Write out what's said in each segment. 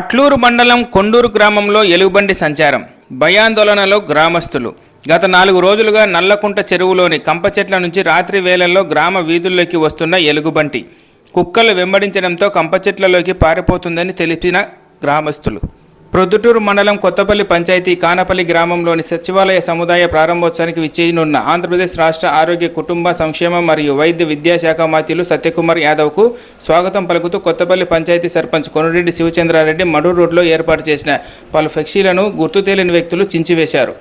అట్లూరు మండలం కొండూరు గ్రామంలో ఎలుగుబండి సంచారం. భయాందోళనలో గ్రామస్తులు. గత నాలుగు రోజులుగా నల్లకుంట చెరువులోని కంప చెట్ల నుంచి రాత్రి వేళల్లో గ్రామ వీధుల్లోకి వస్తున్న ఎలుగుబంటి. కుక్కలు వెంబడించడంతో కంప చెట్లలోకి పారిపోతుందని తెలిపిన గ్రామస్తులు. ప్రొద్దుటూరు మండలం కొత్తపల్లి పంచాయతీ కానపల్లి గ్రామంలోని సచివాలయ సముదాయ ప్రారంభోత్సవానికి విచ్చేయనున్న ఆంధ్రప్రదేశ్ రాష్ట్ర ఆరోగ్య కుటుంబ సంక్షేమ మరియు వైద్య విద్యాశాఖ మాత్యులు సత్యకుమార్ యాదవ్కు స్వాగతం పలుకుతూ కొత్తపల్లి పంచాయతీ సర్పంచ్ కొనురెడ్డి శివచంద్రారెడ్డి మడూరు రోడ్లో ఏర్పాటు చేసిన పలు ఫ్లెక్సీలను గుర్తు తెలియని వ్యక్తులు చించివేశారు.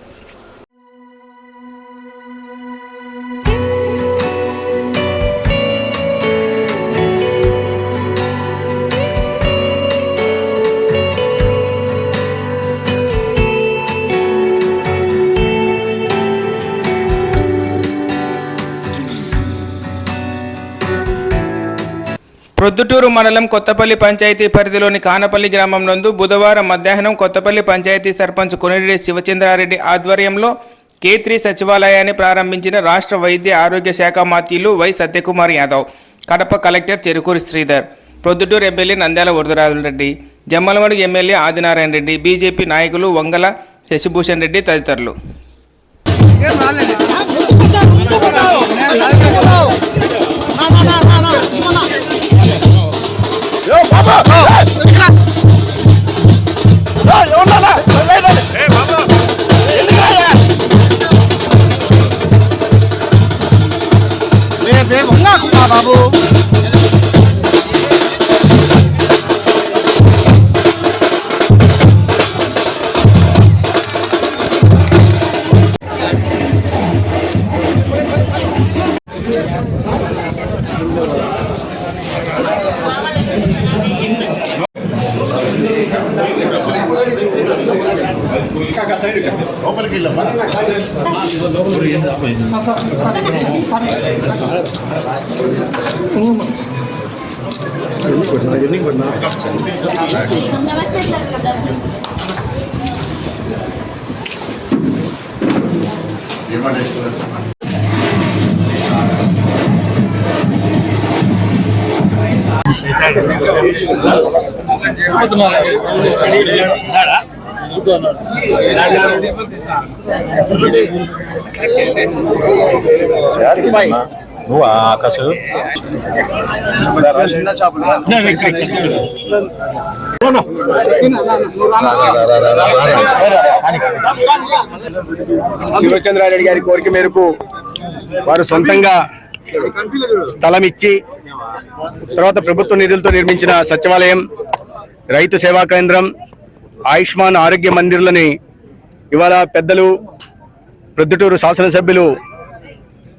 ప్రొద్దుటూరు మండలం కొత్తపల్లి పంచాయతీ పరిధిలోని కానపల్లి గ్రామం నందు బుధవారం మధ్యాహ్నం కొత్తపల్లి పంచాయతీ సర్పంచ్ కొనిరెడ్డి శివచంద్రారెడ్డి ఆధ్వర్యంలో కేత్రి సచివాలయాన్ని ప్రారంభించిన రాష్ట్ర వైద్య ఆరోగ్య శాఖ మాత్యులు Y Satyakumar Yadav Kadapa collector Cherukuri Sridhar Proddatur MLA Nandyala Varadarajula Reddy Jammalamadugu MLA Adinarayana Reddy BJP నాయకులు వంగల శశిభూషణ్ రెడ్డి తదితరులు. బాబు నువ్వు ఆకాశ? శివచంద్రారెడ్డి గారి కోరిక మేరకు వారు సొంతంగా స్థలం ఇచ్చి తర్వాత ప్రభుత్వ నిధులతో నిర్మించిన సచివాలయం రైతు సేవా కేంద్రం ఆయుష్మాన్ ఆరోగ్య మందిర్లని ఇవాళ పెద్దలు ప్రొద్దుటూరు శాసనసభ్యులు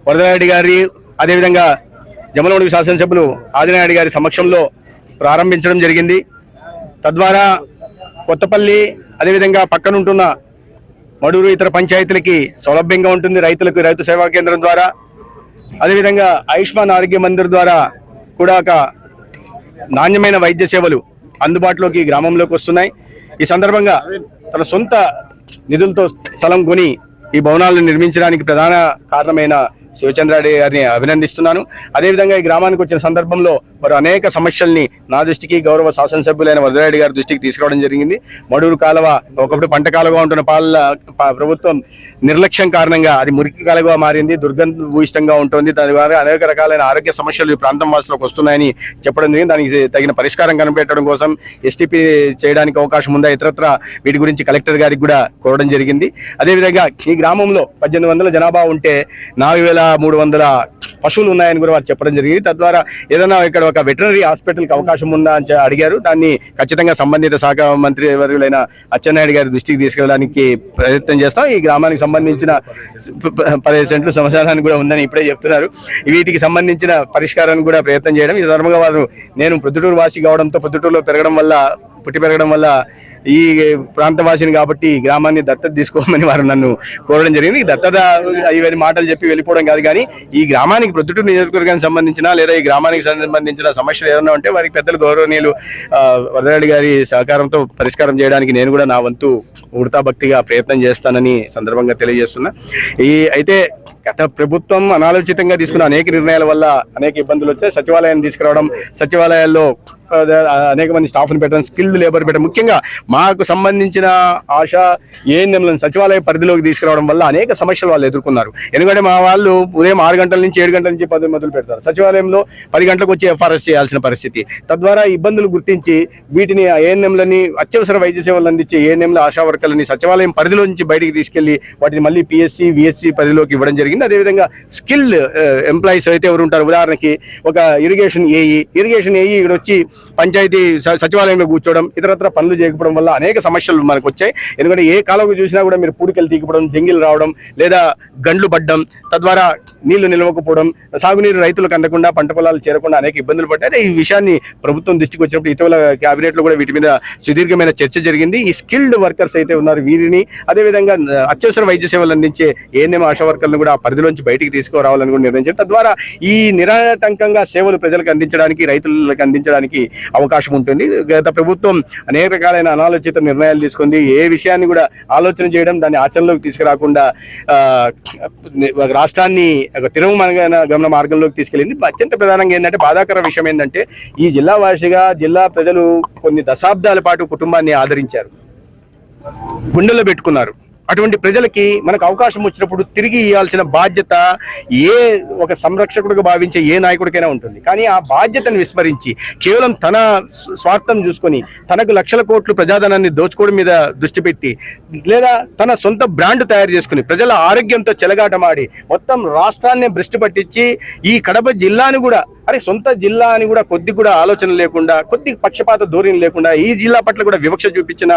వరదనాయుడు గారి అదేవిధంగా జమలమడుగు శాసనసభ్యులు ఆదినాయుడు గారి సమక్షంలో ప్రారంభించడం జరిగింది. తద్వారా కొత్తపల్లి అదేవిధంగా పక్కనుంటున్న మడూరు ఇతర పంచాయతీలకి సౌలభ్యంగా ఉంటుంది రైతులకు రైతు సేవా కేంద్రం ద్వారా. అదేవిధంగా ఆయుష్మాన్ ఆరోగ్య మందిర్ ద్వారా కూడా ఒక నాణ్యమైన వైద్య సేవలు అందుబాటులోకి గ్రామంలోకి వస్తున్నాయి. ఈ సందర్భంగా తన సొంత నిధులతో స్థలం కొని ఈ భవనాలను నిర్మించడానికి ప్రధాన కారణమైన శివచంద్రారెడ్డి గారిని అభినందిస్తున్నాను. అదేవిధంగా ఈ గ్రామానికి వచ్చిన సందర్భంలో వారు అనేక సమస్యల్ని నా దృష్టికి గౌరవ శాసనసభ్యులైన వరదరెడ్డి గారి దృష్టికి తీసుకురావడం జరిగింది. మడూరు కాలువ ఒకప్పుడు పంట కాలువగా ఉంటున్న పాల ప్రభుత్వం నిర్లక్ష్యం కారణంగా అది మురికి కాలువగా మారింది దుర్గంధభూయిష్టంగా ఉంటుంది. దాని ద్వారా అనేక రకాలైన ఆరోగ్య సమస్యలు ఈ ప్రాంతం వాసులకు వస్తున్నాయని చెప్పడం జరిగింది. దానికి తగిన పరిష్కారం కనిపెట్టడం కోసం ఎస్టీపీ చేయడానికి అవకాశం ఉందా ఇతరత్ర వీటి గురించి కలెక్టర్ గారికి కూడా కోరడం జరిగింది. అదేవిధంగా ఈ గ్రామంలో పద్దెనిమిది వందల జనాభా ఉంటే నాలుగు వేల మూడు వందల పశువులు ఉన్నాయని కూడా వారు చెప్పడం జరిగింది. తద్వారా ఏదైనా ఇక్కడ ఒక వెటనరీ హాస్పిటల్కి అవకాశం ఉందా అని అడిగారు. దాన్ని ఖచ్చితంగా సంబంధిత శాఖ మంత్రి వర్యులైన అచ్చెన్నాయుడు గారి దృష్టికి తీసుకెళ్ళడానికి ప్రయత్నం చేస్తాం. ఈ గ్రామానికి సంబంధించిన పదిహేను సెంట్లు శ్మశానానికి కూడా ఉందని ఇప్పుడే చెప్తున్నారు వీటికి సంబంధించిన పరిష్కారాన్ని కూడా ప్రయత్నం చేయడం ఈ సందర్భంగా వారు నేను ప్రొద్దుటూరు వాసి కావడంతో ప్రొద్దుటూరులో పెరగడం వల్ల పుట్టి పెరగడం వల్ల ఈ ప్రాంతవాసిని కాబట్టి ఈ గ్రామాన్ని దత్తత తీసుకోమని వారు నన్ను కోరడం జరిగింది. దత్తత ఇవన్నీ మాటలు చెప్పి వెళ్ళిపోవడం కాదు కానీ ఈ గ్రామానికి ప్రొద్దుటూరు నియోజకవర్గానికి సంబంధించిన లేదా ఈ గ్రామానికి సంబంధించిన సమస్యలు ఏదైనా ఉంటే వారికి పెద్దలు గౌరవనీయులు ఆ, గారి సహకారంతో పరిష్కారం చేయడానికి నేను కూడా నా వంతు ఉడతా భక్తిగా ప్రయత్నం చేస్తానని సందర్భంగా తెలియజేస్తున్నా. ఈ అయితే గత ప్రభుత్వం అనాలోచితంగా తీసుకున్న అనేక నిర్ణయాల వల్ల అనేక ఇబ్బందులు వచ్చాయి. సచివాలయాన్ని తీసుకురావడం సచివాలయాల్లో అనేక మంది స్టాఫ్ని పెట్టడం స్కిల్డ్ లేబర్ పెట్టడం. ముఖ్యంగా మాకు సంబంధించిన ఆశ ఏఎన్ఎంలను సచివాలయ పరిధిలోకి తీసుకురావడం వల్ల అనేక సమస్యలు వాళ్ళు ఎదుర్కొన్నారు. ఎందుకంటే మా వాళ్ళు ఉదయం ఆరు గంటల నుంచి ఏడు గంటల నుంచి పది మొదలు పెడతారు. సచివాలయంలో పది గంటలకు వచ్చి ఎఫ్ఆర్ఎస్ చేయాల్సిన పరిస్థితి. తద్వారా ఇబ్బందులు గుర్తించి వీటిని ఏఎన్ఎంలని అత్యవసర వైద్య సేవలు అందించే ఏఎన్ఎంల ఆశా వర్కర్లని సచివాలయం పరిధిలో నుంచి బయటికి తీసుకెళ్ళి వాటిని మళ్ళీ పిఎస్సి విఎస్సి పరిధిలోకి ఇవ్వడం జరిగింది. అదేవిధంగా స్కిల్ ఎంప్లాయీస్ అయితే ఎవరు ఉంటారు ఉదాహరణకి ఒక ఇరిగేషన్ ఏఈ ఇరిగేషన్ ఏఈ ఇక్కడ వచ్చి పంచాయతీ స- సచివాలయంలో కూర్చోవడం ఇతరత్ర పనులు చేయకపోవడం వల్ల అనేక సమస్యలు మనకు వచ్చాయి ఎందుకంటే ఏ కాలంలో చూసినా కూడా మీరు పూడికలు తీకపోవడం జంగిలు రావడం లేదా గండ్లు పడ్డం తద్వారా నీళ్ళు నిలవకపోవడం సాగునీరు రైతులకు అందకుండా పంట పొలాలు చేరకుండా అనేక ఇబ్బందులు పడ్డాయి. ఈ విషయాన్ని ప్రభుత్వం దృష్టికి వచ్చినప్పుడు ఇటీవల కేబినెట్ కూడా వీటి మీద సుదీర్ఘమైన చర్చ జరిగింది. ఈ స్కిల్డ్ వర్కర్స్ అయితే ఉన్నారు వీరిని. అదేవిధంగా అత్యవసర వైద్య సేవలు అందించే ఏఎన్ఎం ఆశా వర్కర్లను కూడా పరిధిలోంచి బయటికి తీసుకురావాలని కూడా నిర్ణయించారు. తద్వారా ఈ నిరాటంకంగా సేవలు ప్రజలకు అందించడానికి రైతులకు అందించడానికి అవకాశం ఉంటుంది. గత ప్రభుత్వం అనేక రకాలైన అనాలోచిత నిర్ణయాలు తీసుకుంది. ఏ విషయాన్ని కూడా ఆలోచన చేయడం దాన్ని ఆచరణలోకి తీసుకురాకుండా ఆ, ఒక రాష్ట్రాన్ని ఒక తిరుగుమన గమన మార్గంలోకి తీసుకెళ్ళింది. అత్యంత ప్రధానంగా ఏంటంటే బాధాకర విషయం ఏంటంటే ఈ జిల్లా వాసిగా జిల్లా ప్రజలు కొన్ని దశాబ్దాల పాటు కుటుంబాన్ని ఆదరించారు. గుండెలో పెట్టుకున్నారు. అటువంటి ప్రజలకి మనకు అవకాశం వచ్చినప్పుడు తిరిగి ఇవ్వాల్సిన బాధ్యత ఏ ఒక సంరక్షకుడిగా భావించే ఏ నాయకుడికైనా ఉంటుంది. కానీ ఆ బాధ్యతను విస్మరించి కేవలం తన స్వార్థం చూసుకొని తనకు లక్షల కోట్లు ప్రజాధనాన్ని దోచుకోవడం మీద దృష్టి పెట్టి లేదా తన సొంత బ్రాండ్ తయారు చేసుకుని ప్రజల ఆరోగ్యంతో చెలగాటమాడి మొత్తం రాష్ట్రాన్ని భ్రష్టు పట్టించి ఈ కడప జిల్లాను కూడా అరే సొంత జిల్లా అని కూడా కొద్ది కూడా ఆలోచన లేకుండా కొద్ది పక్షపాత ధోరణి లేకుండా ఈ జిల్లా పట్ల కూడా వివక్ష చూపించిన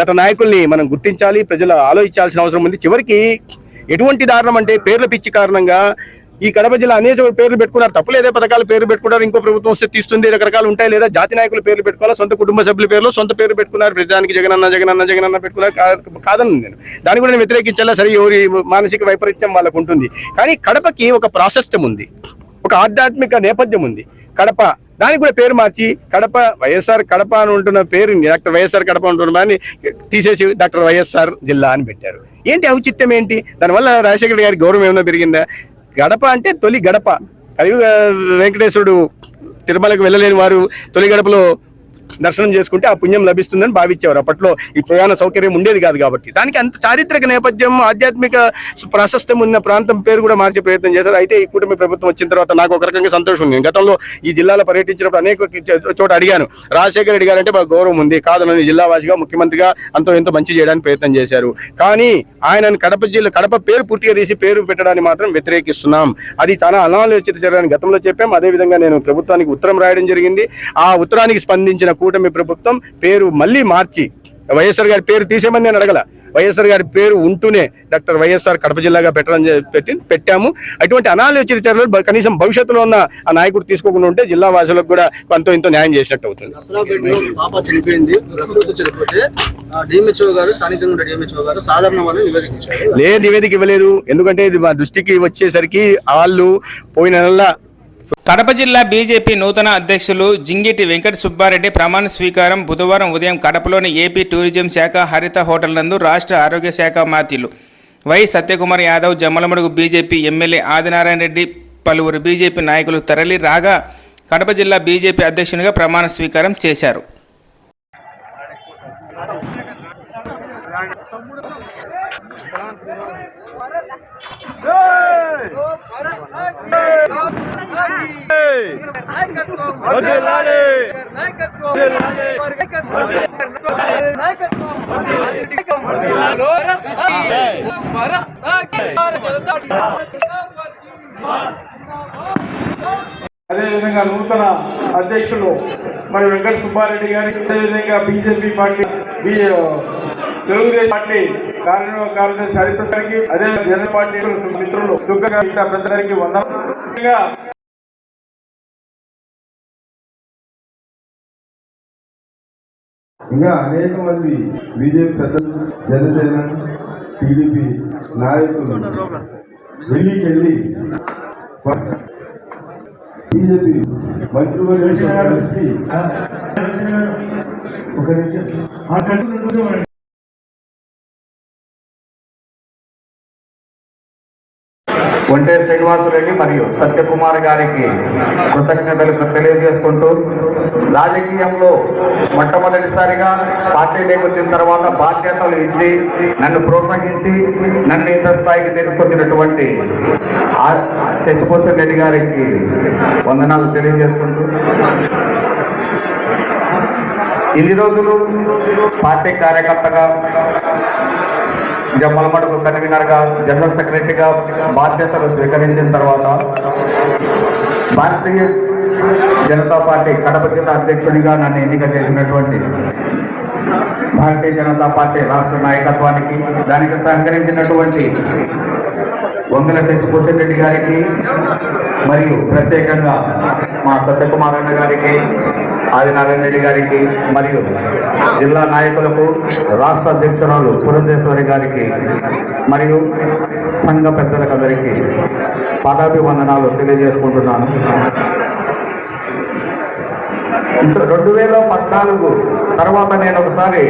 గత నాయకుల్ని మనం గుర్తించాలి ప్రజలు ఆలోచించాల్సిన అవసరం ఉంది. చివరికి ఎటువంటి దారుణం అంటే పేర్ల పిచ్చి కారణంగా ఈ కడప జిల్లా అనేక పేర్లు పెట్టుకున్నారు. తప్పులేదే పథకాల పేరు పెట్టుకున్నారు ఇంకో ప్రభుత్వం వస్తే తీస్తుంది రకరకాలు ఉంటాయి లేదా జాతి నాయకుల పేర్లు పెట్టుకోవాలి సొంత కుటుంబ సభ్యుల పేర్లు సొంత పేరు పెట్టుకున్నారు. ప్రజానికి జగనన్న జగనన్న జగనన్న పెట్టుకున్నారు. కాదని నేను. దాన్ని కూడా నేను వ్యతిరేకించాలా? సరే ఎవరి మానసిక వైపరీత్యం వాళ్ళకు ఉంటుంది. కానీ కడపకి ఒక ప్రాశస్త్యం ఉంది. ఒక ఆధ్యాత్మిక నేపథ్యం ఉంది. కడప దానికి కూడా పేరు మార్చి కడప వైఎస్ఆర్ కడప అని ఉంటున్న పేరు డాక్టర్ వైఎస్ఆర్ కడప ఉంటున్న అని తీసేసి డాక్టర్ వైఎస్ఆర్ జిల్లా అని పెట్టారు. ఏంటి ఔచిత్యం ఏంటి? దానివల్ల రాజశేఖర గారి గౌరవం ఏమైనా పెరిగిందా? గడప అంటే తొలి గడప. కలియుగ వెంకటేశ్వరుడు తిరుమలకు వెళ్ళలేని వారు తొలి గడపలో దర్శనం చేసుకుంటే ఆ పుణ్యం లభిస్తుందని భావించేవారు. అప్పట్లో ఈ ప్రయాణ సౌకర్యం ఉండేది కాదు కాబట్టి. దానికి అంత చారిత్రక నేపథ్యం ఆధ్యాత్మిక ప్రాశస్త్యం ఉన్న ప్రాంతం పేరు కూడా మార్చే ప్రయత్నం చేశారు. అయితే ఈ కూటమి ప్రభుత్వం వచ్చిన తర్వాత నాకు ఒక రకంగా సంతోషం ఉంది. గతంలో ఈ జిల్లాలో పర్యటించినప్పుడు అనేక చోట అడిగాను. రాజశేఖర రెడ్డి గారు అంటే మాకు గౌరవం ఉంది. కాదనని జిల్లా వాసిగా ముఖ్యమంత్రిగా అంతో ఎంతో మంచి చేయడానికి ప్రయత్నం చేశారు. కానీ ఆయనను కడప జిల్లా కడప పేరు పూర్తిగా తీసి పేరు పెట్టడానికి మాత్రం వ్యతిరేకిస్తున్నాం. అది చాలా అనాలోచిత చర్యని గతంలో చెప్పాం. అదేవిధంగా నేను ప్రభుత్వానికి ఉత్తరం రాయడం జరిగింది. ఆ ఉత్తరానికి స్పందించిన కూటమి ప్రభుత్వం పేరు మళ్ళీ మార్చి. వైఎస్ఆర్ గారి పేరు తీసేమని నేను అడగల. వైఎస్ఆర్ గారి పేరు ఉంటూనే డాక్టర్ వైఎస్ఆర్ కడప జిల్లాగా పెట్టడం పెట్టి పెట్టాము. అటువంటి అనాలోచిత చర్యలు కనీసం భవిష్యత్తులో ఉన్న ఆ నాయకుడు తీసుకోకుండా ఉంటే జిల్లా వాసులకు కూడా కొంత ఇంతో న్యాయం చేసినట్టు అవుతుంది. లేదు నివేదిక ఇవ్వలేదు. ఎందుకంటే ఇది మా దృష్టికి వచ్చేసరికి వాళ్ళు పోయిన నెల కడప జిల్లా బీజేపీ నూతన అధ్యక్షులు జింగిటి వెంకట సుబ్బారెడ్డి ప్రమాణ స్వీకారం బుధవారం ఉదయం కడపలోని ఏపీ టూరిజం శాఖ హరిత హోటల్ నందు రాష్ట్ర ఆరోగ్య శాఖ మాతిలు Y Satyakumar Yadav Jammalamadugu BJP MLA Adinarayana Reddy పలువురు బీజేపీ నాయకులు తరలి రాగా కడప జిల్లా బీజేపీ అధ్యక్షునిగా ప్రమాణ స్వీకారం చేశారు. నాయకత్వం అదేవిధంగా నూతన అధ్యక్షులు మరి వెంకట సుబ్బారెడ్డి గారికి అదేవిధంగా బీజేపీ పార్టీ తెలుగుదేశం పార్టీ కార్య కార్యదర్శి హరిప్రసాద్కి అదే జనరల్ పార్టీ మిత్రులు ప్రజలకి వంద ఇంకా అనేక మంది బీజేపీ పెద్దలు జనసేన టీడీపీ నాయకులు ఢిల్లీకి వెళ్ళి బీజేపీ కలిసి ఒక నిమిషం. ఒంటేరు శ్రీనివాసరెడ్డి మరియు సత్యకుమార్ గారికి కృతజ్ఞతలు తెలియజేసుకుంటూ రాజకీయంలో మొట్టమొదటిసారిగా పార్టీలోకి వచ్చిన తర్వాత బాధ్యతలు ఇచ్చి నన్ను ప్రోత్సహించి నన్ను ఇంత స్థాయికి తీసుకొచ్చినటువంటి శశిభూషణ్ రెడ్డి గారికి వందనాలు తెలియజేసుకుంటూ. ఇన్ని రోజులు పార్టీ కార్యకర్తగా జమ్మలమడుగు కన్వీనర్గా జనరల్ సెక్రటరీగా బాధ్యతలు స్వీకరించిన తర్వాత భారతీయ జనతా పార్టీ కడప జిల్లా అధ్యక్షుడిగా నన్ను ఎన్నిక చేసినటువంటి భారతీయ జనతా పార్టీ రాష్ట్ర నాయకత్వానికి దానికి సహకరించినటువంటి వంగల శశిభూషణ్ రెడ్డి గారికి మరియు ప్రత్యేకంగా మా సత్యకుమారన్న గారికి ఆదినారాయణ రెడ్డి గారికి మరియు జిల్లా నాయకులకు రాష్ట్ర అధ్యక్షురాలు పురంధేశ్వరి గారికి మరియు సంఘ పెద్దలకందరికీ పాదాభివందనాలు తెలియజేసుకుంటున్నాను. రెండు వేల పద్నాలుగు తర్వాత నేను ఒకసారి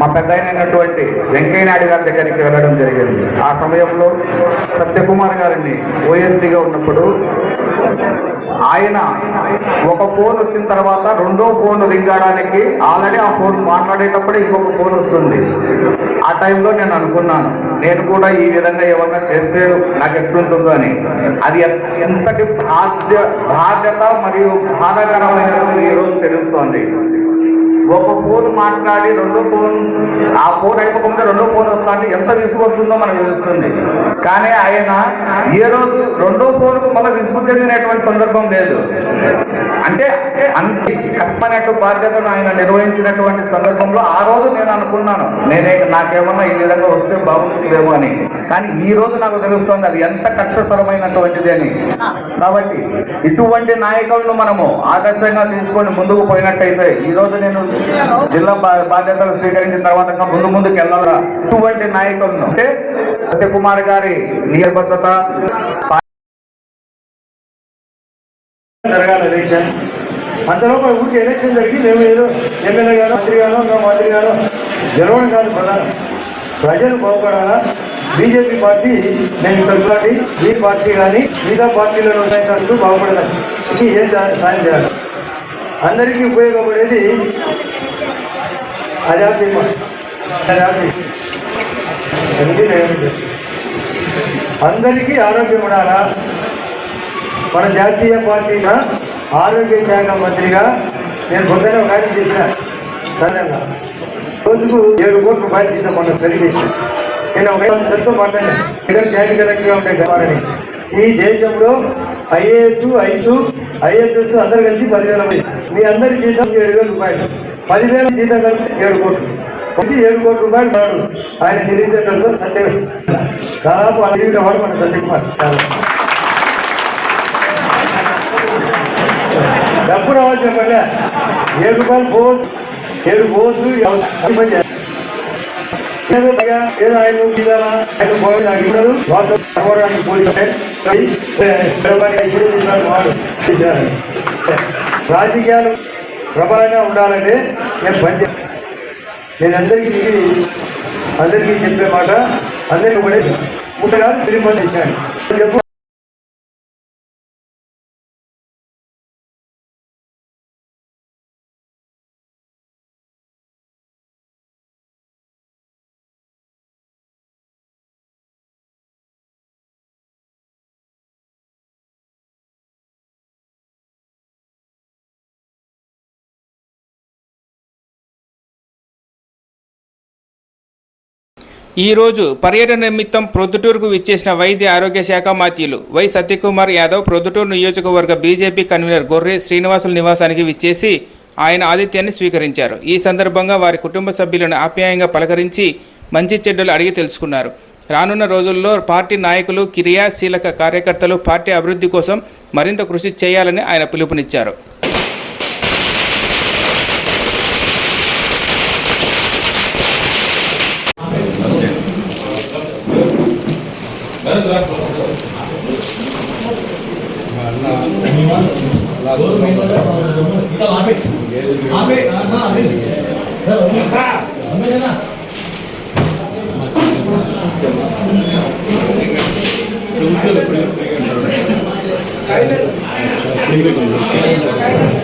మా పెద్ద అయినటువంటి వెంకయ్య నాయుడు గారి దగ్గరికి వెళ్ళడం జరిగింది. ఆ సమయంలో సత్యకుమార్ గారిని ఓఎస్డీగా ఉన్నప్పుడు ఆయన ఒక ఫోన్ వచ్చిన తర్వాత రెండో ఫోన్ రింగ్ అవడానికి ఆల్రెడీ ఆ ఫోన్ మాట్లాడేటప్పుడు ఇంకొక ఫోన్ వస్తుంది. ఆ టైంలో నేను అనుకున్నాను నేను కూడా ఈ విధంగా ఏమన్నా చేస్తే నాకు ఎట్లుంటుందో అని. అది ఎంతటి బాధ్య బాధ్యత మరియు బాధాకరమైనది ఈరోజు తెలుస్తోంది. ఒక ఫోన్ మాట్లాడి రెండో ఫోన్ ఆ ఫోన్ అయిపోకుండా రెండో ఫోన్ వస్తుంది ఎంత విసుగు వస్తుందో మనకు తెలుస్తుంది. కానీ ఆయన ఏ రోజు రెండో ఫోన్కు మళ్ళీ విసుగు చెందినటువంటి సందర్భం లేదు. అంటే అంత కష్టమైన బాధ్యతను ఆయన నిర్వహించినటువంటి సందర్భంలో ఆ రోజు నేను అనుకున్నాను. నేనే నాకేమన్నా ఈ విధంగా వస్తే బాగుంటుందేమో అని. కానీ ఈ రోజు నాకు తెలుస్తుంది అది ఎంత కష్టతరమైనటువంటిది అని. కాబట్టి ఇటువంటి నాయకులను మనము ఆదర్శంగా తీసుకొని ముందుకు పోయినట్టయితే ఈ రోజు నేను జిల్లా బాధ్యతలు స్వీకరించిన తర్వాత ముందు ముందుకు వెళ్ళాలా ఇటువంటి నాయకులను అంటే సత్యకుమార్ గారి నియబద్ధత అంతలో ఎలక్షన్. ఊరికి ఎలక్షన్ జరిగి మేము ఏదో ఎమ్మెల్యే గారు మంత్రి గారు ఇంకా మంత్రి గారు. గెలవడం కాదు ప్రధానం. ప్రజలు బాగుపడాలా? బీజేపీ పార్టీ నేను ఇక్కడ ఈ పార్టీ కానీ మిగతా పార్టీలలో ఉన్నాయంటూ బాగుపడాలి. ఇది ఏం సాయం చేయాలి. అందరికీ ఉపయోగపడేది అజాతి. అజాతి అందరికీ ఆరోగ్యం ఉండాలా? మన జాతీయ పార్టీగా ఆరోగ్య శాఖ మంత్రిగా నేను పొద్దున ఒక ఆయన చేసిన సరేనా రోజుకు ఏడు కోట్ల రూపాయలు జీతం మనం పెరిగేసి నేను ఒక సంతో మాట్లాడాను. ఇక్కడ జాతి కలెక్టర్గా ఉండే కావాలని ఈ దేశంలో ఐఏఎస్ ఐసు ఐఎస్ఎస్ అందరు కలిసి పదివేల మంది. మీ అందరి జీతం ఏడు వేల రూపాయలు. పదివేల జీతం కలిపి ఏడు కోట్లు. ప్రతి ఏడు కోట్ల రూపాయలు వాడు ఆయన తెలియజేయడంలో సత్యం దాదాపు ఆ వాడు మన సత్యకుమార్ డబ్బు రావాలి చెప్పండి ఏడు రూపాయలు పోవచ్చు. ఏడు పోవచ్చు. రాజకీయాలు ప్రబలంగా ఉండాలంటే నేను పని నేను అందరికీ అందరికీ చెప్పే మాట అందరికీ కూడా ముట్టగా తిరిగి ఇచ్చాను ఈరోజు పర్యటన నిమిత్తం ప్రొద్దుటూరుకు విచ్చేసిన వైద్య ఆరోగ్య శాఖ మాత్యులు వై సత్యకుమార్ యాదవ్ ప్రొద్దుటూరు నియోజకవర్గ బీజేపీ కన్వీనర్ గొర్రె శ్రీనివాసుల నివాసానికి విచ్చేసి ఆయన ఆతిథ్యాన్ని స్వీకరించారు. ఈ సందర్భంగా వారి కుటుంబ సభ్యులను ఆప్యాయంగా పలకరించి మంచి చెడ్డలు అడిగి తెలుసుకున్నారు. రానున్న రోజుల్లో పార్టీ నాయకులు క్రియాశీలక కార్యకర్తలు పార్టీ అభివృద్ధి కోసం మరింత కృషి చేయాలని ఆయన పిలుపునిచ్చారు.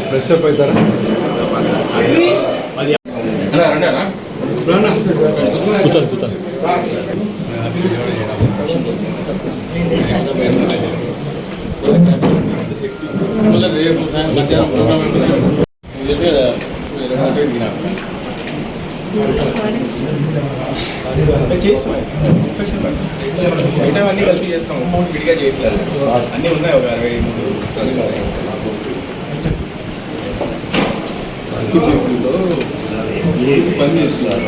ఫ్రెష్ అప్ అవుతారా? కూర్చోండి కూర్చోండి. అన్నీ కలిపి చేస్తాం విడిగా చేయట్లేదు అన్నీ ఉన్నాయి ఒక అరవై మూడు పని చేస్తున్నారు.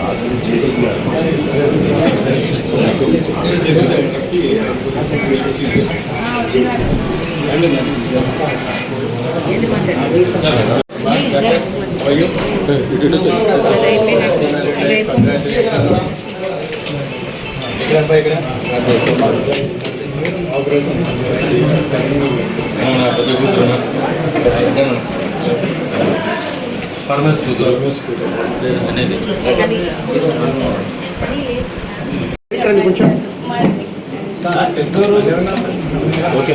పరమేశ్వర కూతురు అనేది ఓకే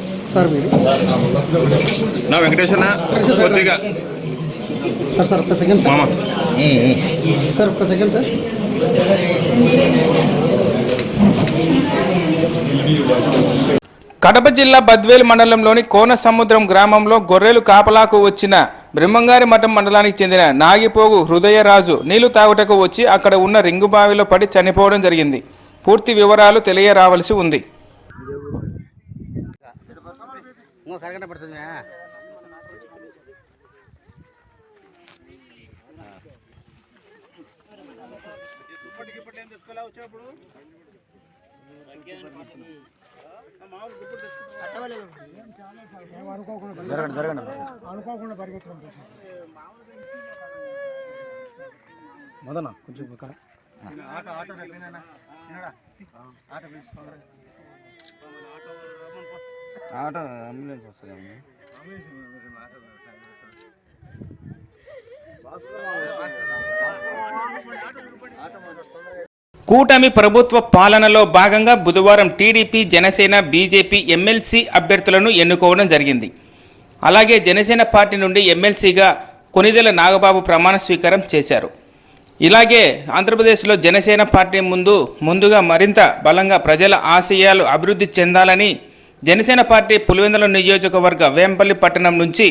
నా వెంకటేశ్వర కొద్దిగా. సార్ సార్ ఒక్క సెకండ్ సార్. మామ. సార్ ఒక్క సెకండ్ సార్. కడప జిల్లా బద్వేలు మండలంలోని కోన సముద్రం గ్రామంలో గొర్రెలు కాపలాకు వచ్చిన బ్రహ్మంగారి మఠం మండలానికి చెందిన నాగిపోగు హృదయరాజు నీళ్ళు తాగుటకు వచ్చి అక్కడ ఉన్న రింగు బావిలో పడి చనిపోవడం జరిగింది. పూర్తి వివరాలు తెలియరావలసి ఉంది. నువ్వు సరిగ్గా పడుతుంది. జరగండి మొదన కొంచెం ఇక్కడ. ఆటో ఆటో ఆటో పిలుచుకోండి కూటమి ప్రభుత్వ పాలనలో భాగంగా బుధవారం టీడీపీ జనసేన బీజేపీ ఎమ్మెల్సీ అభ్యర్థులను ఎన్నుకోవడం జరిగింది. అలాగే జనసేన పార్టీ నుండి ఎమ్మెల్సీగా కొనిదెల నాగబాబు ప్రమాణ స్వీకారం చేశారు. ఇలాగే ఆంధ్రప్రదేశ్లో జనసేన పార్టీ ముందు ముందుగా మరింత బలంగా ప్రజల ఆశయాలు అభివృద్ధి చెందాలని జనసేన పార్టీ పులివెందుల నియోజకవర్గ వేంపల్లి పట్టణం నుంచి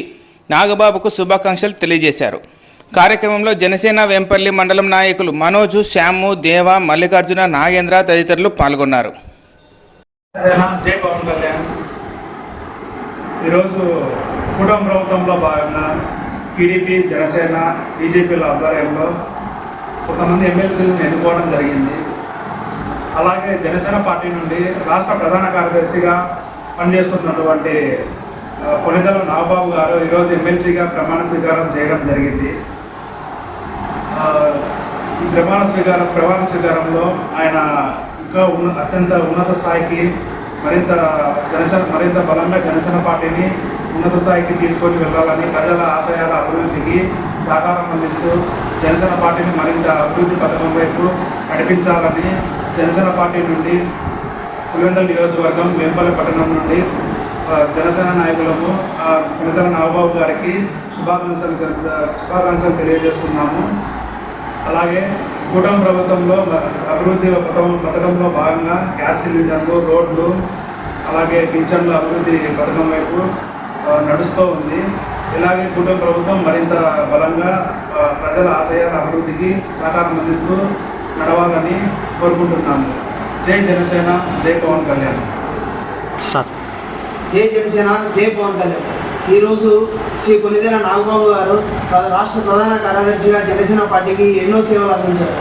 నాగబాబుకు శుభాకాంక్షలు తెలియజేశారు. కార్యక్రమంలో జనసేన వేంపల్లి మండలం నాయకులు మనోజు శ్యాము దేవ మల్లికార్జున నాగేంద్ర తదితరులు పాల్గొన్నారు. ఈరోజు కుటుంబ ప్రభుత్వంలో భాగంగా టీడీపీ జనసేన బీజేపీల ఆధ్వర్యంలో కొంతమంది ఎమ్మెల్సీలను ఎన్నుకోవడం జరిగింది. అలాగే జనసేన పార్టీ నుండి రాష్ట్ర ప్రధాన కార్యదర్శిగా పనిచేస్తున్నటువంటి కొనిదల నాగబాబు గారు ఈరోజు ఎమ్మెల్సీగా ప్రమాణ స్వీకారం చేయడం జరిగింది. ఈ ప్రమాణ స్వీకారం ప్రమాణ స్వీకారంలో ఆయన ఇంకా ఉన్న అత్యంత ఉన్నత స్థాయికి మరింత జనసేన మరింత బలంగా జనసేన పార్టీని ఉన్నత స్థాయికి తీసుకొని వెళ్ళాలని ప్రజల ఆశయాల అభివృద్ధికి సహకారం అందిస్తూ జనసేన పార్టీని మరింత అభివృద్ధి పథకం వైపు నడిపించాలని జనసేన పార్టీ నుండి పులివెందుల నియోజకవర్గం వేంపల్లి పట్టణం నుండి జనసేన నాయకులకు పులితల నాగబాబు గారికి శుభాకాంక్షలు శుభాకాంక్షలు తెలియజేస్తున్నాము. అలాగే కూటమి ప్రభుత్వంలో అభివృద్ధి పథకం పథకంలో భాగంగా గ్యాస్ సిలిండర్లు రోడ్లు అలాగే పింఛన్ల అభివృద్ధి పథకం వైపు నడుస్తూ ఉంది. ఇలాగే కూటమి ప్రభుత్వం మరింత బలంగా ప్రజల ఆశయాల అభివృద్ధికి సహకారం అందిస్తూ నడవాలని కోరుకుంటున్నాను జై జనసేన జై పవన్ కళ్యాణ్. జై జనసేన జై పవన్ కళ్యాణ్. ఈరోజు శ్రీ కొనిదెల నాగబాబు గారు రాష్ట్ర ప్రధాన కార్యదర్శిగా జనసేన పార్టీకి ఎన్నో సేవలు అందించారు.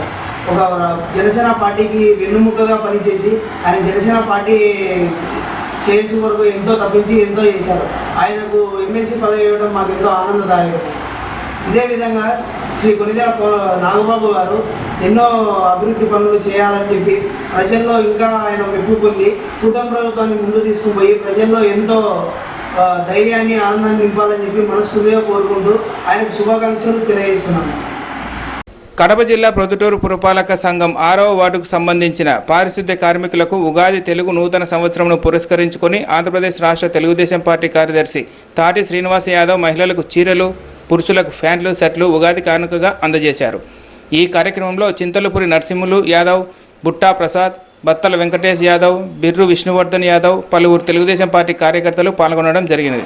ఒక జనసేన పార్టీకి వెన్నుముక్కగా పనిచేసి ఆయన జనసేన పార్టీ సేల్స్ వరకు ఎంతో తప్పించి ఎంతో చేశారు. ఆయనకు ఎమ్మెల్సీ పదవి ఇవ్వడం మాకు ఎంతో ఆనందదాయకం. ఇదే విధంగా శ్రీ కొనిదెల నాగబాబు గారు ఎన్నో అభివృద్ధి పనులు చేయాలని చెప్పి ప్రజల్లో ఇంకా ఆయన మెప్పు పొంది కూటమి ప్రభుత్వాన్ని ముందు తీసుకుపోయి ప్రజల్లో ఎంతో ధైర్యాన్ని ఆనందాన్ని నింపాలని చెప్పి మనస్ఫూర్తిగా కోరుకుంటూ ఆయనకు శుభాకాంక్షలు తెలియజేస్తున్నాను కడప జిల్లా ప్రొద్దుటూరు పురపాలక సంఘం ఆరవ వార్డుకు సంబంధించిన పారిశుద్ధ్య కార్మికులకు ఉగాది తెలుగు నూతన సంవత్సరంను పురస్కరించుకొని ఆంధ్రప్రదేశ్ రాష్ట్ర తెలుగుదేశం పార్టీ కార్యదర్శి తాటి శ్రీనివాస్ యాదవ్ మహిళలకు చీరలు పురుషులకు ఫ్యాంట్లు సెట్లు ఉగాది కానుకగా అందజేశారు. ఈ కార్యక్రమంలో చింతలపురి నరసింహులు యాదవ్ బుట్టా ప్రసాద్ బత్తల వెంకటేష్ యాదవ్ బిర్రు విష్ణువర్ధన్ యాదవ్ పలువురు తెలుగుదేశం పార్టీ కార్యకర్తలు పాల్గొనడం జరిగినది.